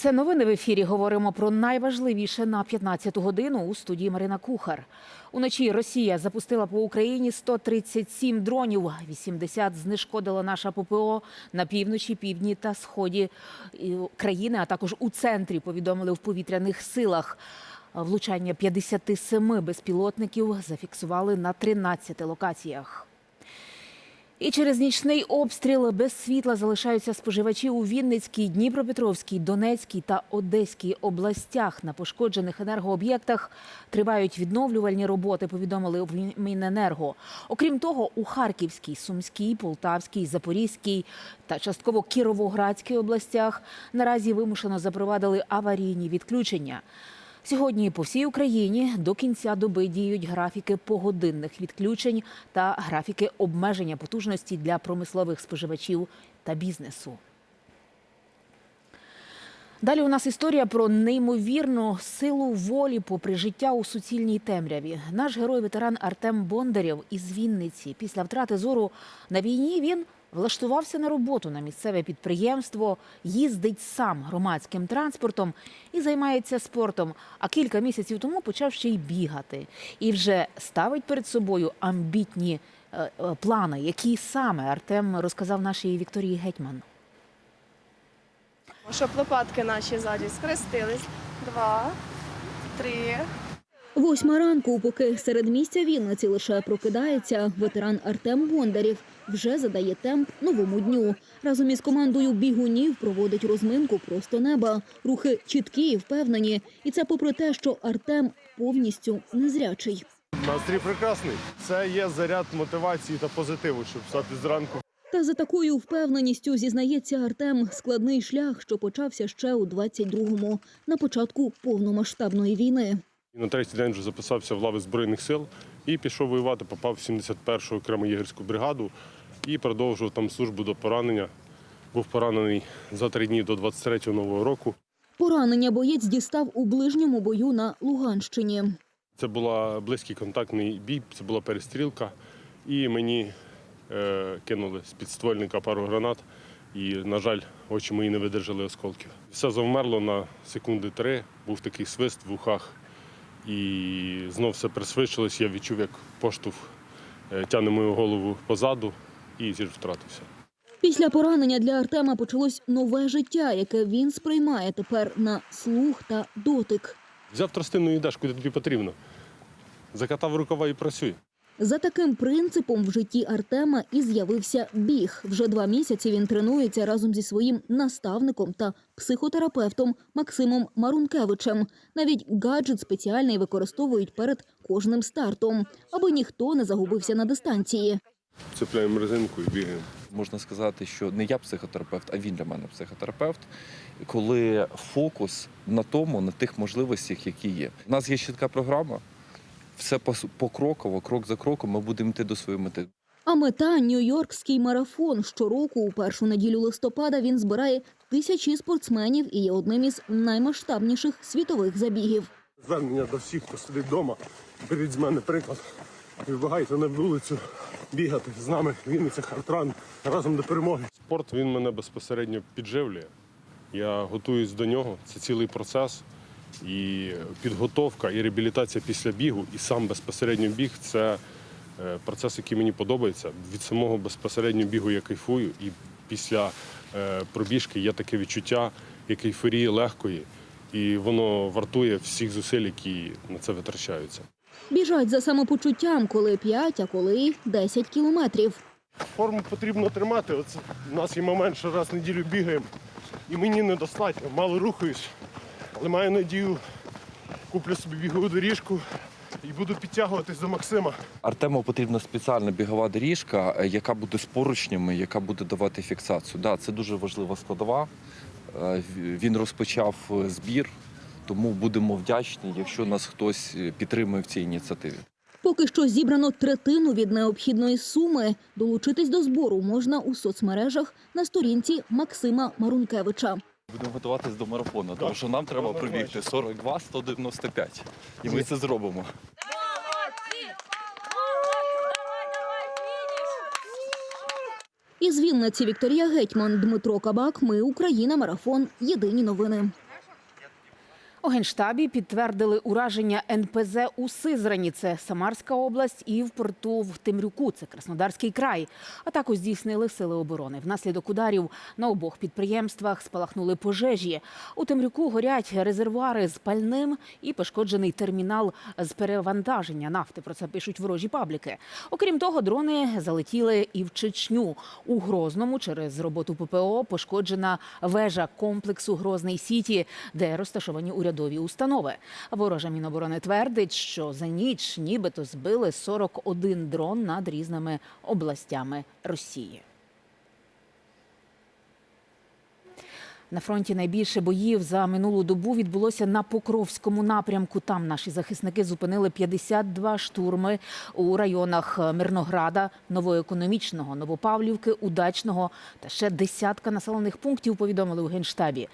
Це новини в ефірі. Говоримо про найважливіше на 15-ту годину у студії Марина Кухар. Уночі Росія запустила по Україні 137 дронів. 80 знешкодила наша ППО на півночі, півдні та сході країни, а також у центрі. Повідомили в повітряних силах. Влучання 57 безпілотників зафіксували на 13 локаціях. І через нічний обстріл без світла залишаються споживачі у Вінницькій, Дніпропетровській, Донецькій та Одеській областях. На пошкоджених енергооб'єктах тривають відновлювальні роботи. Повідомили в Міненерго. Окрім того, у Харківській, Сумській, Полтавській, Запорізькій та частково Кіровоградській областях наразі вимушено запровадили аварійні відключення. Сьогодні по всій Україні до кінця доби діють графіки погодинних відключень та графіки обмеження потужності для промислових споживачів та бізнесу. Далі у нас історія про неймовірну силу волі попри життя у суцільній темряві. Наш герой-ветеран Артем Бондарєв із Вінниці. Після втрати зору на війні він влаштувався на роботу на місцеве підприємство, їздить сам громадським транспортом і займається спортом. А кілька місяців тому почав ще й бігати. І вже ставить перед собою амбітні е, е, плани, які саме Артем розказав нашій Вікторії Гетьман. Щоб лопатки наші ззаді скрестились. Два, три. Восьма ранку, поки серед місця Вінниці лише прокидається, ветеран Артем Бондарів вже задає темп новому дню. Разом із командою бігунів проводить розминку просто неба. Рухи чіткі і впевнені. І це попри те, що Артем повністю незрячий. Настрій прекрасний. Це є заряд мотивації та позитиву, щоб встати зранку. Та за такою впевненістю зізнається Артем складний шлях, що почався ще у 22-му, на початку повномасштабної війни. На третій день вже записався в лави Збройних сил і пішов воювати, попав в 71-ю окрему єгерську бригаду і продовжував там службу до поранення. Був поранений за три дні до 23-го нового року. Поранення боєць дістав у ближньому бою на Луганщині. Це була близький контактний бій, це була перестрілка. І мені е, кинули з підствольника пару гранат. І, на жаль, очі мої не видержали осколків. Все завмерло на секунди три, був такий свист в ухах. І знов все пришвидшилось, я відчув, як поштовх тяне тягне мою голову позаду і зір втратився. Після поранення для Артема почалось нове життя, яке він сприймає тепер на слух та дотик. Взяв тростину і йдеш, куди тобі потрібно. Закатав рукава і працюй. За таким принципом в житті Артема і з'явився біг. Вже два місяці він тренується разом зі своїм наставником та психотерапевтом Максимом Марункевичем. Навіть гаджет спеціальний використовують перед кожним стартом, аби ніхто не загубився на дистанції. Цепляємо резинку і бігаємо. Можна сказати, що не я психотерапевт, а він для мене психотерапевт, коли фокус на тому, на тих можливостях, які є. У нас є ще така програма, все покроково, крок за кроком, ми будемо йти до своєї мети. А мета Нью-Йоркський марафон. Щороку у першу неділю листопада він збирає тисячі спортсменів і є одним із наймасштабніших світових забігів. Звернення до всіх, хто сидить вдома, беріть з мене приклад. І на вулицю бігати з нами, Вінниця, Хартран, разом до перемоги. Спорт він мене безпосередньо підживлює. Я готуюсь до нього. Це цілий процес. І підготовка, і реабілітація після бігу, і сам безпосередньо біг це е, процес, який мені подобається. Від самого безпосередньо бігу я кайфую, і після е, пробіжки є таке відчуття як ейфорії легкої, і воно вартує всіх зусиль, які на це витрачаються. Біжать за самопочуттям, коли 5, а коли 10 кілометрів. Форму потрібно тримати. Оце у нас є момент, що раз в неділю бігаємо, і мені недостатньо, мало рухаюсь, але маю надію, куплю собі бігову доріжку і буду підтягуватись до Максима. Артему потрібна спеціальна бігова доріжка, е, яка буде з поручнями, яка буде давати фіксацію. Да, це дуже важлива складова. Е, Він розпочав е, збір, тому будемо вдячні, якщо нас хтось підтримує в цій ініціативі. Поки що зібрано третину від необхідної суми. Долучитись до збору можна у соцмережах на сторінці Максима Марункевича. Будемо готуватись до марафону, тому що нам треба пробігти 42 195. І ми це зробимо. Із Вінниці Вікторія Гетьман, Дмитро Кабак. Ми Україна. Марафон. Єдині новини. У Генштабі підтвердили ураження НПЗ у Сизрані, це Самарська область, і в порту в Темрюку, це Краснодарський край. Атаку здійснили сили оборони. Внаслідок ударів на обох підприємствах спалахнули пожежі. У Темрюку горять резервуари з пальним і пошкоджений термінал з перевантаження нафти. Про це пишуть ворожі пабліки. Окрім того, дрони залетіли і в Чечню. У Грозному через роботу ППО пошкоджена вежа комплексу Грозний Сіті, де розташовані урядові установи. Ворожа Міноборони твердить, що за ніч нібито збили 41 дрон над різними областями Росії. На фронті найбільше боїв за минулу добу відбулося на Покровському напрямку. Там наші захисники зупинили 52 штурми у районах Мирнограда, Новоекономічного, Новопавлівки, Удачного та ще десятка населених пунктів. Повідомили у генштабі.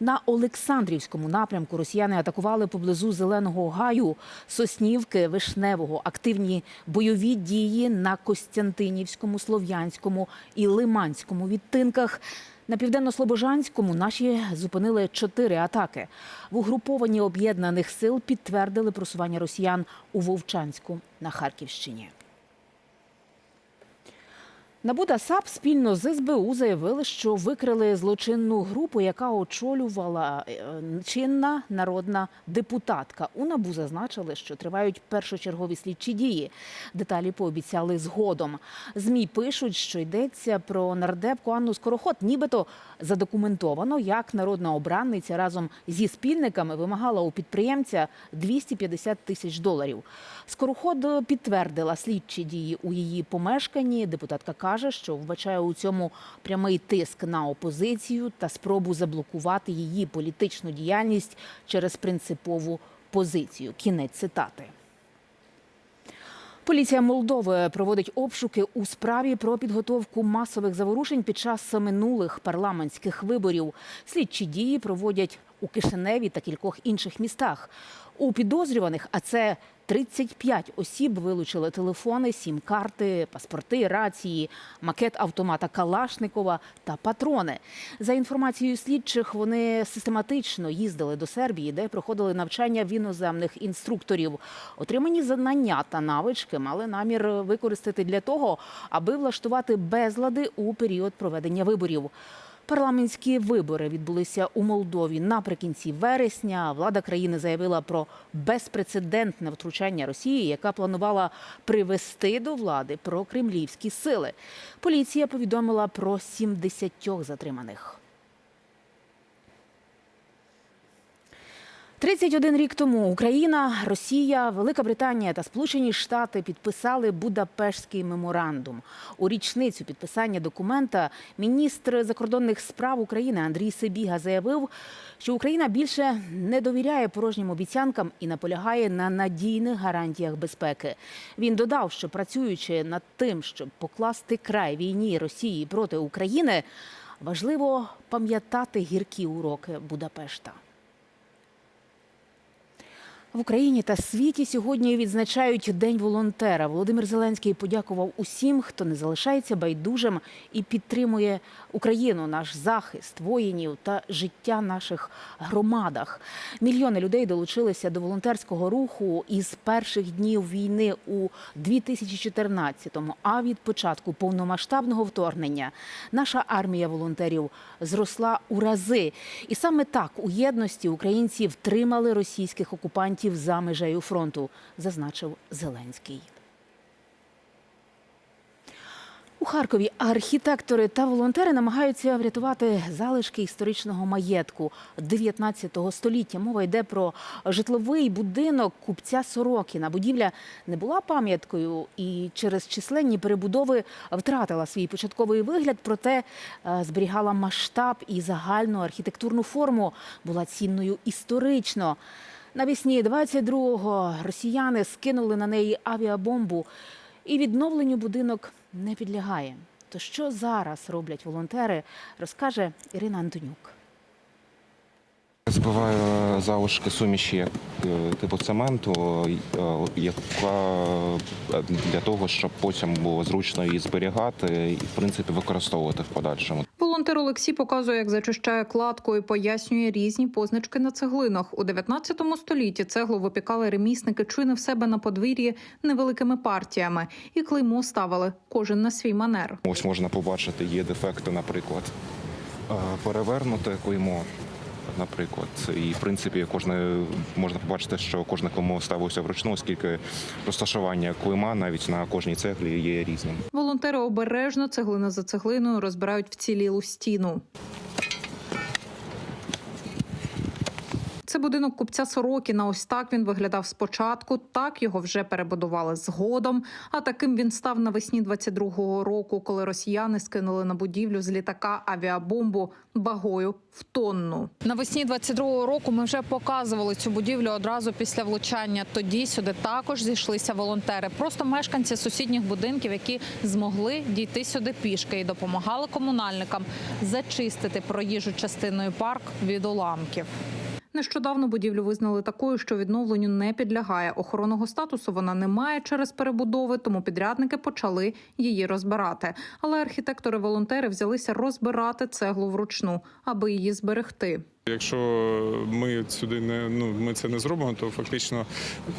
На Олександрівському напрямку росіяни атакували поблизу Зеленого гаю, Соснівки, Вишневого. Активні бойові дії на Костянтинівському, Слов'янському і Лиманському відтинках. На південно-слобожанському наші зупинили чотири атаки. В угрупованні об'єднаних сил підтвердили просування росіян у Вовчанську на Харківщині. НАБУ та САП спільно з СБУ заявили, що викрили злочинну групу, яка очолювала е, чинна народна депутатка. У НАБУ зазначили, що тривають першочергові слідчі дії. Деталі пообіцяли згодом. ЗМІ пишуть, що йдеться про нардепку Анну Скороход, нібито задокументовано, як народна обранниця разом зі спільниками вимагала у підприємця 250 тисяч доларів. Скороход підтвердила слідчі дії у її помешканні. Депутатка каже, що вбачає у цьому прямий тиск на опозицію та спробу заблокувати її політичну діяльність через принципову позицію. Кінець цитати. Поліція Молдови проводить обшуки у справі про підготовку масових заворушень під час минулих парламентських виборів. Слідчі дії проводять у Кишиневі та кількох інших містах. У підозрюваних, а це 35 осіб, вилучили телефони, сім-карти, паспорти, рації, макет автомата Калашникова та патрони. За інформацією слідчих, вони систематично їздили до Сербії, де проходили навчання в іноземних інструкторів. Отримані знання та навички мали намір використати для того, аби влаштувати безлади у період проведення виборів. Парламентські вибори відбулися у Молдові наприкінці вересня. Влада країни заявила про безпрецедентне втручання Росії, яка планувала привести до влади прокремлівські сили. Поліція повідомила про 70 затриманих. 31 рік тому Україна, Росія, Велика Британія та Сполучені Штати підписали Будапештський меморандум. У річницю підписання документа міністр закордонних справ України Андрій Сибіга заявив, що Україна більше не довіряє порожнім обіцянкам і наполягає на надійних гарантіях безпеки. Він додав, що працюючи над тим, щоб покласти край війні Росії проти України, важливо пам'ятати гіркі уроки Будапешта. В Україні та світі сьогодні відзначають День волонтера. Володимир Зеленський подякував усім, хто не залишається байдужим і підтримує Україну, наш захист, воїнів та життя наших громадах. Мільйони людей долучилися до волонтерського руху із перших днів війни у 2014-му. А від початку повномасштабного вторгнення наша армія волонтерів зросла у рази. І саме так у єдності українці втримали російських окупантів за межею фронту, зазначив Зеленський. У Харкові архітектори та волонтери намагаються врятувати залишки історичного маєтку 19 століття. Мова йде про житловий будинок купця Сорокіна. Будівля не була пам'яткою і через численні перебудови втратила свій початковий вигляд, проте е, зберігала масштаб і загальну архітектурну форму, була цінною історично. Навесні 22-го росіяни скинули на неї авіабомбу, і відновленню будинок не підлягає. То що зараз роблять волонтери, розкаже Ірина Антонюк. збиваю залишки суміші е, типу цементу, е, яка е, для того, щоб потім було зручно її зберігати і в принципі використовувати в подальшому. Волонтер Олексій показує, як зачищає кладку і пояснює різні позначки на цеглинах. У 19 столітті цеглу випікали ремісники чи в себе на подвір'ї невеликими партіями, і клеймо ставили кожен на свій манер. Ось можна побачити, є дефекти, наприклад, е, перевернуте клеймо. Наприклад, і в принципі кожне можна побачити, що кожне кому ставилося вручну, оскільки розташування клима навіть на кожній цеглі є різним. Волонтери обережно цеглина за цеглиною розбирають вцілілу стіну. Це будинок купця Сорокіна. Ось так він виглядав спочатку. Так його вже перебудували згодом. А таким він став навесні 22-го року, коли росіяни скинули на будівлю з літака авіабомбу вагою в тонну. Навесні 22-го року ми вже показували цю будівлю одразу після влучання. Тоді сюди також зійшлися волонтери, просто мешканці сусідніх будинків, які змогли дійти сюди пішки і допомагали комунальникам зачистити проїжджу частиною парк від уламків. Нещодавно будівлю визнали такою, що відновленню не підлягає. Охоронного статусу вона не має через перебудови, тому підрядники почали її розбирати. Але архітектори-волонтери взялися розбирати цеглу вручну, аби її зберегти. Якщо ми сюди не ну ми це не зробимо, то фактично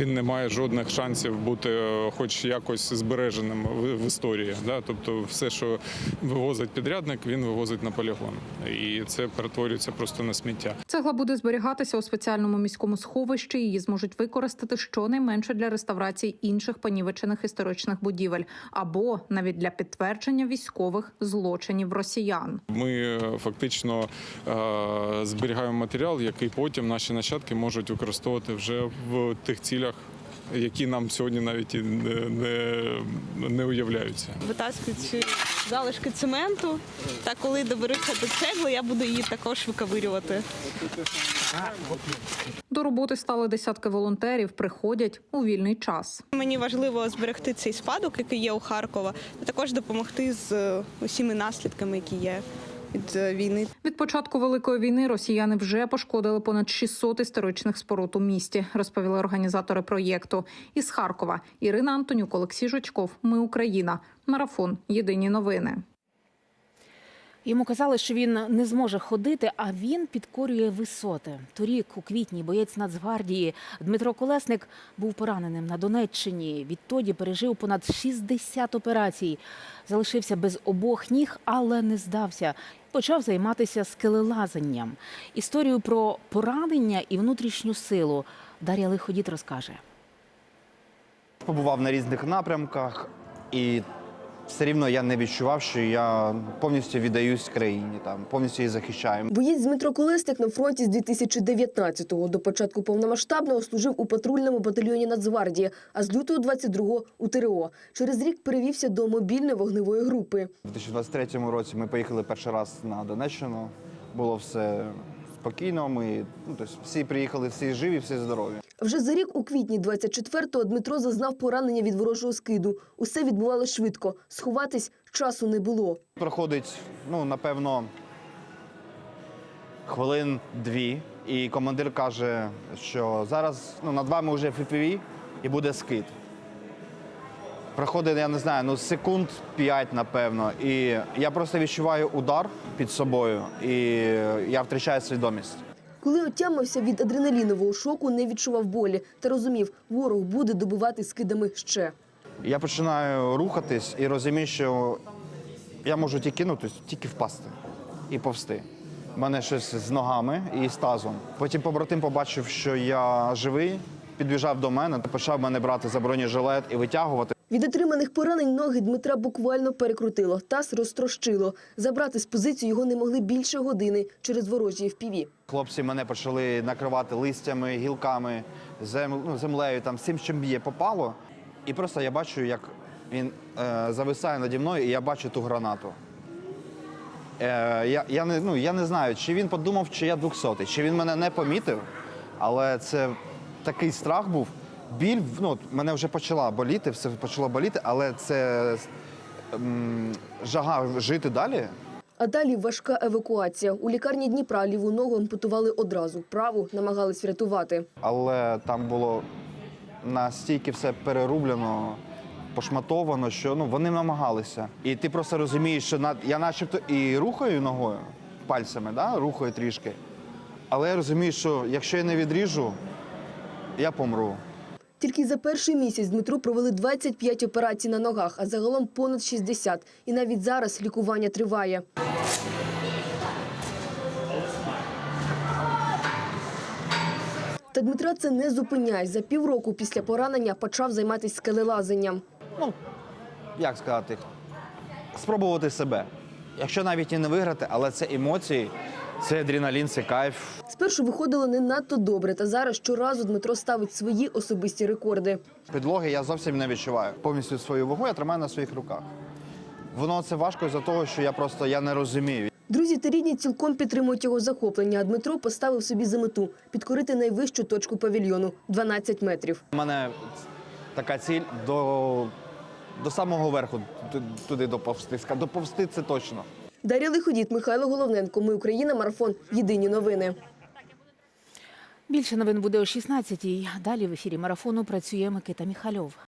він не має жодних шансів бути, е, хоч якось збереженим в, в історії. Да? Тобто, все, що вивозить підрядник, він вивозить на полігон, і це перетворюється просто на сміття. Цегла буде зберігатися у спеціальному міському сховищі. Її зможуть використати щонайменше для реставрації інших понівечених історичних будівель або навіть для підтвердження військових злочинів росіян. Ми е, фактично е, зберігаємо матеріал, який потім наші нащадки можуть використовувати вже в тих цілях. Які нам сьогодні навіть і не, не, не уявляються. витаскують залишки цементу. Та коли доберуться до цегли, я буду її також виковирювати. До роботи стали десятки волонтерів, приходять у вільний час. Мені важливо зберегти цей спадок, який є у Харкова, а також допомогти з усіми наслідками, які є від е, війни. Від початку великої війни росіяни вже пошкодили понад 600 історичних споруд у місті, розповіли організатори проєкту. Із Харкова Ірина Антонюк, Олексій Жучков. Ми Україна. Марафон. Єдині новини. Йому казали, що він не зможе ходити, а він підкорює висоти. Торік, у квітні, боєць Нацгвардії Дмитро Колесник був пораненим на Донеччині. Відтоді пережив понад 60 операцій. Залишився без обох ніг, але не здався. Почав займатися скелелазанням. Історію про поранення і внутрішню силу Дар'я Лиходіт розкаже. побував на різних напрямках, і все рівно я не відчував, що я повністю віддаюсь країні, там повністю її захищаю. Боєць Дмитро Колесник на фронті з 2019-го. До початку повномасштабного служив у патрульному батальйоні Нацгвардії, а з лютого 22-го – у ТРО. Через рік перевівся до мобільної вогневої групи. У 2023 році ми поїхали перший раз на Донеччину. Було все спокійно. Ми ну, тобто всі приїхали, всі живі, всі здорові. Вже за рік у квітні 24-го Дмитро зазнав поранення від ворожого скиду. Усе відбувалося швидко. Сховатись часу не було. Проходить, ну напевно, хвилин дві, і командир каже, що зараз ну, над вами вже FPV і буде скид. Проходить, я не знаю, ну секунд 5, напевно. І я просто відчуваю удар під собою, і я втрачаю свідомість. Коли отямився від адреналінового шоку, не відчував болі та розумів, ворог буде добивати скидами ще. Я починаю рухатись і розумію, що я можу тільки, ну, тобто, тільки впасти і повсти. У мене щось з ногами і з тазом. Потім побратим побачив, що я живий, підбіжав до мене, почав мене брати за бронежилет і витягувати. Від отриманих поранень ноги Дмитра буквально перекрутило, таз розтрощило. Забрати з позиції його не могли більше години через ворожі FPV. Хлопці мене почали накривати листями, гілками, ну, землею, там всім, чим є попало. І просто я бачу, як він е, зависає наді мною, і я бачу ту гранату. Е, я, я, не, ну, я не знаю, чи він подумав, чи я 200, чи він мене не помітив, але це такий страх був. Біль, ну, мене вже почала боліти, все почало боліти, але це м, жага жити далі. А далі важка евакуація. У лікарні Дніпра ліву ногу ампутували одразу. Праву намагались врятувати. Але там було настільки все перерублено, пошматовано, що ну, вони намагалися. І ти просто розумієш, що на- я начебто і рухаю ногою, пальцями, да? рухаю трішки. Але я розумію, що якщо я не відріжу, я помру. Тільки за перший місяць Дмитру провели 25 операцій на ногах, а загалом понад 60. І навіть зараз лікування триває. Та Дмитра це не зупиняє. За півроку після поранення почав займатися скелелазенням. Ну, як сказати, спробувати себе. Якщо навіть і не виграти, але це емоції, це адреналін, це кайф. Спершу виходило не надто добре, та зараз щоразу Дмитро ставить свої особисті рекорди. Підлоги я зовсім не відчуваю. Повністю свою вагу я тримаю на своїх руках. Воно це важко із-за того, що я просто я не розумію. Друзі та рідні цілком підтримують його захоплення, а Дмитро поставив собі за мету підкорити найвищу точку павільйону 12 метрів. У мене така ціль до, до самого верху, туди доповзти. Ска- Доповзти це точно. Дар'я Лиходіт, Михайло Головненко. Ми Україна. Марафон. Єдині новини. Більше новин буде о 16-й. Далі в ефірі марафону працює Микита Міхальов.